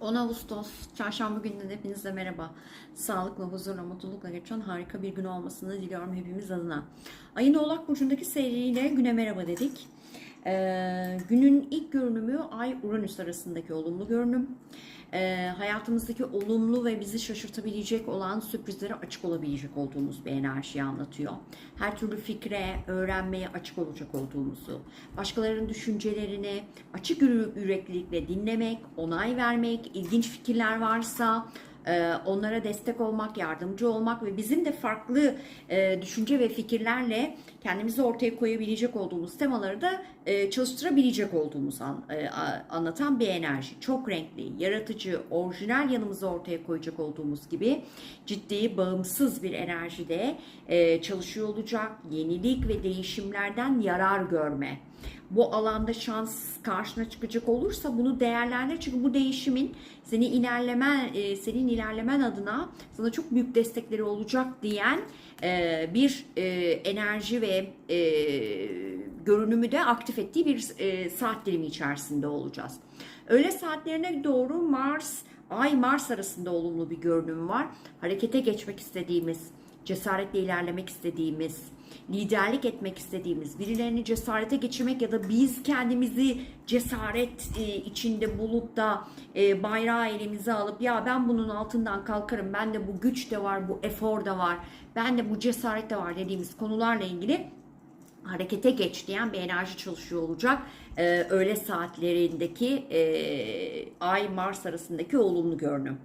10 Ağustos çarşamba gününden hepinize merhaba. Sağlıkla, huzurla, mutlulukla geçen harika bir gün olmasını diliyorum hepimiz adına. Ayın Oğlak Burcu'ndaki seyriyle güne merhaba dedik. Ee, günün ilk görünümü Ay-Uranüs arasındaki olumlu görünüm. Ee, hayatımızdaki olumlu ve bizi şaşırtabilecek olan sürprizlere açık olabilecek olduğumuz bir enerjiyi anlatıyor. Her türlü fikre, öğrenmeye açık olacak olduğumuzu, başkalarının düşüncelerini açık yüreklilikle dinlemek, onay vermek, ilginç fikirler varsa onlara destek olmak, yardımcı olmak ve bizim de farklı e, düşünce ve fikirlerle kendimizi ortaya koyabilecek olduğumuz temaları da e, çalıştırabilecek olduğumuz an- e, anlatan bir enerji. Çok renkli, yaratıcı, orijinal yanımızı ortaya koyacak olduğumuz gibi ciddi, bağımsız bir enerjide çalışıyor olacak. Yenilik ve değişimlerden yarar görme bu alanda şans karşına çıkacak olursa bunu değerlendir. Çünkü bu değişimin seni ilerlemen, e, senin ilerlemen adına sana çok büyük destekleri olacak diyen e, bir e, enerji ve görünümü de aktif ettiği bir saat dilimi içerisinde olacağız. Öğle saatlerine doğru Mars, Ay Mars arasında olumlu bir görünüm var. Harekete geçmek istediğimiz, cesaretle ilerlemek istediğimiz, liderlik etmek istediğimiz, birilerini cesarete geçirmek ya da biz kendimizi cesaret e, içinde bulup da e, bayrağı elimize alıp ya ben bunun altından kalkarım, ben de bu güç de var, bu efor da var, ben de bu cesaret de var dediğimiz konularla ilgili harekete geç diyen bir enerji çalışıyor olacak. Ee, öğle saatlerindeki e, Ay Mars arasındaki olumlu görünüm.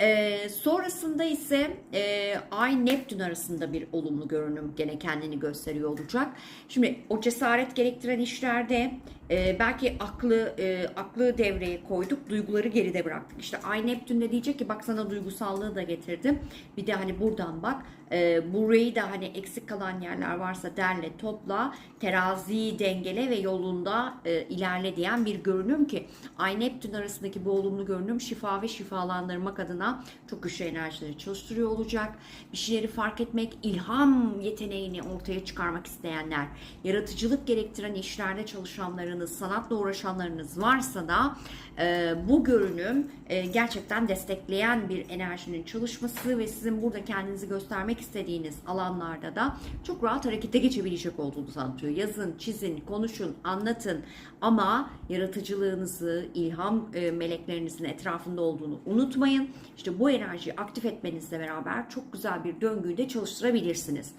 Ee, sonrasında ise e, Ay Neptün arasında bir olumlu görünüm gene kendini gösteriyor olacak. Şimdi o cesaret gerektiren işlerde e, belki aklı e, aklı devreye koyduk, duyguları geride bıraktık. İşte Ay Neptün de diyecek ki bak sana duygusallığı da getirdim. Bir de hani buradan bak e, burayı da hani eksik kalan yerler varsa derle topla teraziyi dengele ve yolunda e, ilerle diyen bir görünüm ki Ay Neptün arasındaki bu olumlu görünüm şifa ve şifalandırmak adına çok güçlü enerjileri çalıştırıyor olacak. Bir şeyleri fark etmek, ilham yeteneğini ortaya çıkarmak isteyenler, yaratıcılık gerektiren işlerde çalışanlarınız, sanatla uğraşanlarınız varsa da e, bu görünüm e, gerçekten destekleyen bir enerjinin çalışması ve sizin burada kendinizi göstermek istediğiniz alanlarda da çok rahat harekete geçebilecek olduğunuzu anlatıyor. Yazın, çizin, konuşun, anlatın ama yaratıcılığınızı, ilham e, meleklerinizin etrafında olduğunu unutmayın. İşte bu enerjiyi aktif etmenizle beraber çok güzel bir döngüyü de çalıştırabilirsiniz.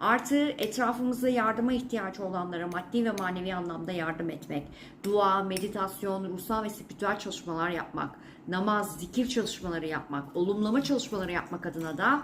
Artı etrafımızda yardıma ihtiyacı olanlara maddi ve manevi anlamda yardım etmek, dua, meditasyon, ruhsal ve spiritüel çalışmalar yapmak, namaz, zikir çalışmaları yapmak, olumlama çalışmaları yapmak adına da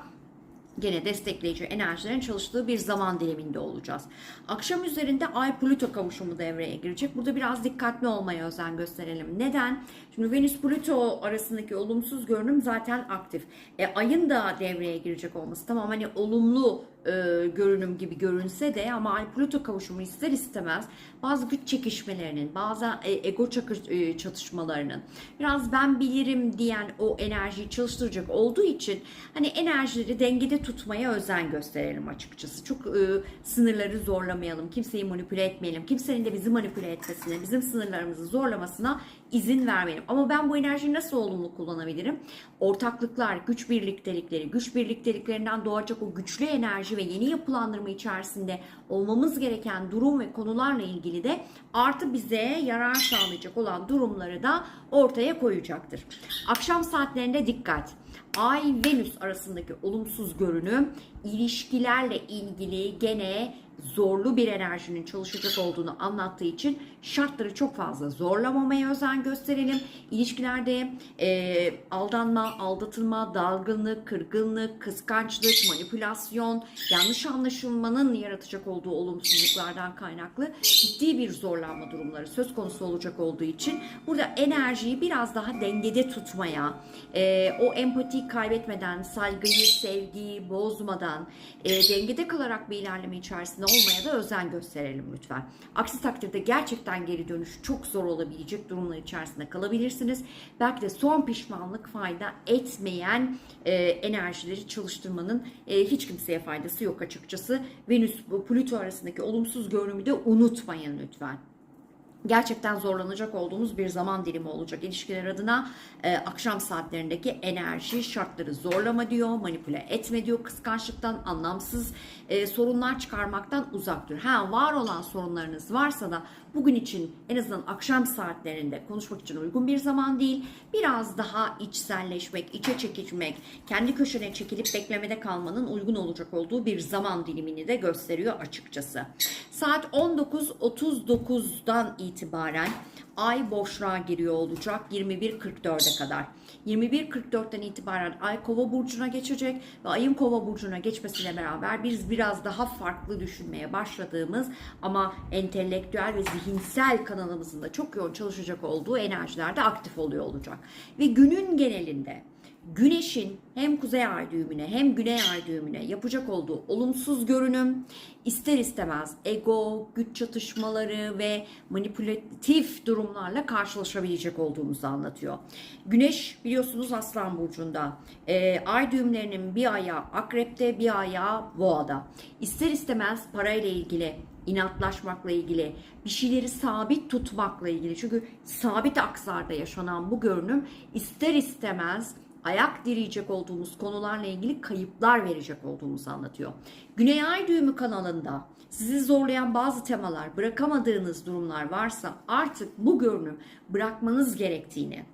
gene destekleyici enerjilerin çalıştığı bir zaman diliminde olacağız. Akşam üzerinde Ay Plüto kavuşumu devreye girecek. Burada biraz dikkatli olmaya özen gösterelim. Neden? Şimdi Venüs Plüto arasındaki olumsuz görünüm zaten aktif. E, ayın da devreye girecek olması tamam hani olumlu e, görünüm gibi görünse de ama Ay Plüto kavuşumu ister istemez bazı güç çekişmelerinin, bazı e, ego çakır, e, çatışmalarının biraz ben bilirim diyen o enerjiyi çalıştıracak olduğu için hani enerjileri dengede tutmaya özen gösterelim açıkçası. Çok e, sınırları zorlamayalım, kimseyi manipüle etmeyelim, kimsenin de bizi manipüle etmesine, bizim sınırlarımızı zorlamasına izin vermeyelim. Ama ben bu enerjiyi nasıl olumlu kullanabilirim? Ortaklıklar, güç birliktelikleri, güç birlikteliklerinden doğacak o güçlü enerji ve yeni yapılandırma içerisinde olmamız gereken durum ve konularla ilgili de artı bize yarar sağlayacak olan durumları da ortaya koyacaktır. Akşam saatlerinde dikkat. Ay Venüs arasındaki olumsuz görünüm ilişkilerle ilgili gene zorlu bir enerjinin çalışacak olduğunu anlattığı için şartları çok fazla zorlamamaya özen gösterelim. İlişkilerde e, aldanma, aldatılma, dalgınlık, kırgınlık, kıskançlık, manipülasyon, yanlış anlaşılmanın yaratacak olduğu olumsuzluklardan kaynaklı ciddi bir zorlanma durumları söz konusu olacak olduğu için burada enerjiyi biraz daha dengede tutmaya, e, o empatiyi kaybetmeden, saygıyı, sevgiyi bozmadan, e, dengede kalarak bir ilerleme içerisinde olmaya da özen gösterelim lütfen. Aksi takdirde gerçekten geri dönüş çok zor olabilecek durumlar içerisinde kalabilirsiniz. Belki de son pişmanlık fayda etmeyen e, enerjileri çalıştırmanın e, hiç kimseye faydası yok açıkçası. Venüs Plüto arasındaki olumsuz görünümü de unutmayın lütfen. Gerçekten zorlanacak olduğumuz bir zaman dilimi olacak. İlişkiler adına e, akşam saatlerindeki enerji şartları zorlama diyor, manipüle etme diyor, kıskançlıktan, anlamsız e, sorunlar çıkarmaktan uzak dur. Ha var olan sorunlarınız varsa da bugün için en azından akşam saatlerinde konuşmak için uygun bir zaman değil. Biraz daha içselleşmek, içe çekilmek, kendi köşene çekilip beklemede kalmanın uygun olacak olduğu bir zaman dilimini de gösteriyor açıkçası. Saat 19.39'dan itibaren ay boşluğa giriyor olacak 21.44'e kadar. 21.44'ten itibaren ay kova burcuna geçecek ve ayın kova burcuna geçmesiyle beraber biz biraz daha farklı düşünmeye başladığımız ama entelektüel ve zihinsel kanalımızın da çok yoğun çalışacak olduğu enerjilerde aktif oluyor olacak. Ve günün genelinde Güneşin hem kuzey ay düğümüne hem güney ay düğümüne yapacak olduğu olumsuz görünüm ister istemez ego, güç çatışmaları ve manipülatif durumlarla karşılaşabilecek olduğumuzu anlatıyor. Güneş biliyorsunuz Aslan Burcu'nda. Ee, ay düğümlerinin bir ayağı akrepte bir ayağı boğada. İster istemez parayla ilgili inatlaşmakla ilgili, bir şeyleri sabit tutmakla ilgili. Çünkü sabit aksarda yaşanan bu görünüm ister istemez ayak direyecek olduğumuz konularla ilgili kayıplar verecek olduğumuzu anlatıyor. Güney Ay düğümü kanalında sizi zorlayan bazı temalar, bırakamadığınız durumlar varsa artık bu görünüm bırakmanız gerektiğini,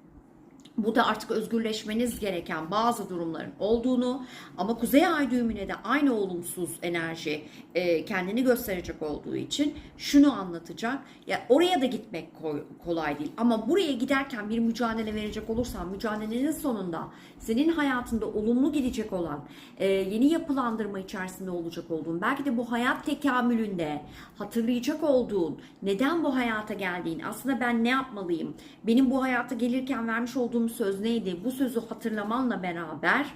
bu da artık özgürleşmeniz gereken bazı durumların olduğunu ama Kuzey Ay düğümüne de aynı olumsuz enerji e, kendini gösterecek olduğu için şunu anlatacak. Ya oraya da gitmek kolay değil ama buraya giderken bir mücadele verecek olursan mücadelenin sonunda senin hayatında olumlu gidecek olan e, yeni yapılandırma içerisinde olacak olduğun belki de bu hayat tekamülünde hatırlayacak olduğun neden bu hayata geldiğin aslında ben ne yapmalıyım benim bu hayata gelirken vermiş olduğum söz neydi bu sözü hatırlamanla beraber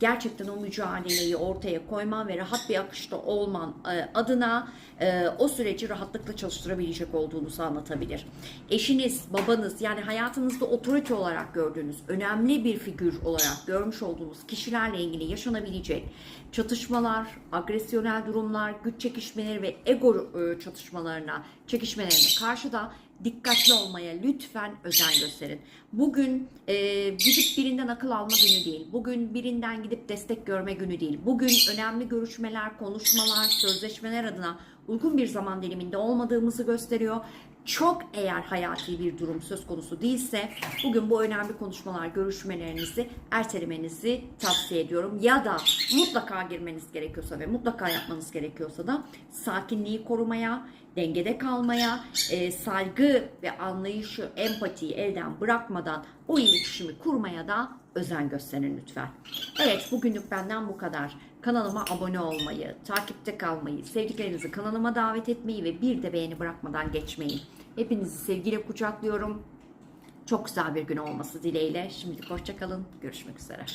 gerçekten o mücadeleyi ortaya koyman ve rahat bir akışta olman e, adına e, o süreci rahatlıkla çalıştırabilecek olduğunuzu anlatabilir. Eşiniz, babanız yani hayatınızda otorite olarak gördüğünüz, önemli bir figür olarak görmüş olduğunuz kişilerle ilgili yaşanabilecek çatışmalar, agresyonel durumlar, güç çekişmeleri ve ego e, çatışmalarına, çekişmelerine karşı da dikkatli olmaya lütfen özen gösterin. Bugün e, gidip birinden akıl alma günü değil. Bugün birinden gidip destek görme günü değil. Bugün önemli görüşmeler, konuşmalar, sözleşmeler adına uygun bir zaman diliminde olmadığımızı gösteriyor. Çok eğer hayati bir durum söz konusu değilse bugün bu önemli konuşmalar, görüşmelerinizi ertelemenizi tavsiye ediyorum. Ya da mutlaka girmeniz gerekiyorsa ve mutlaka yapmanız gerekiyorsa da sakinliği korumaya, dengede kalmaya, e, saygı ve anlayışı, empatiyi elden bırakmadan o iletişimi kurmaya da özen gösterin lütfen. Evet bugünlük benden bu kadar. Kanalıma abone olmayı, takipte kalmayı, sevdiklerinizi kanalıma davet etmeyi ve bir de beğeni bırakmadan geçmeyin. Hepinizi sevgiyle kucaklıyorum. Çok güzel bir gün olması dileğiyle. Şimdilik hoşçakalın. Görüşmek üzere.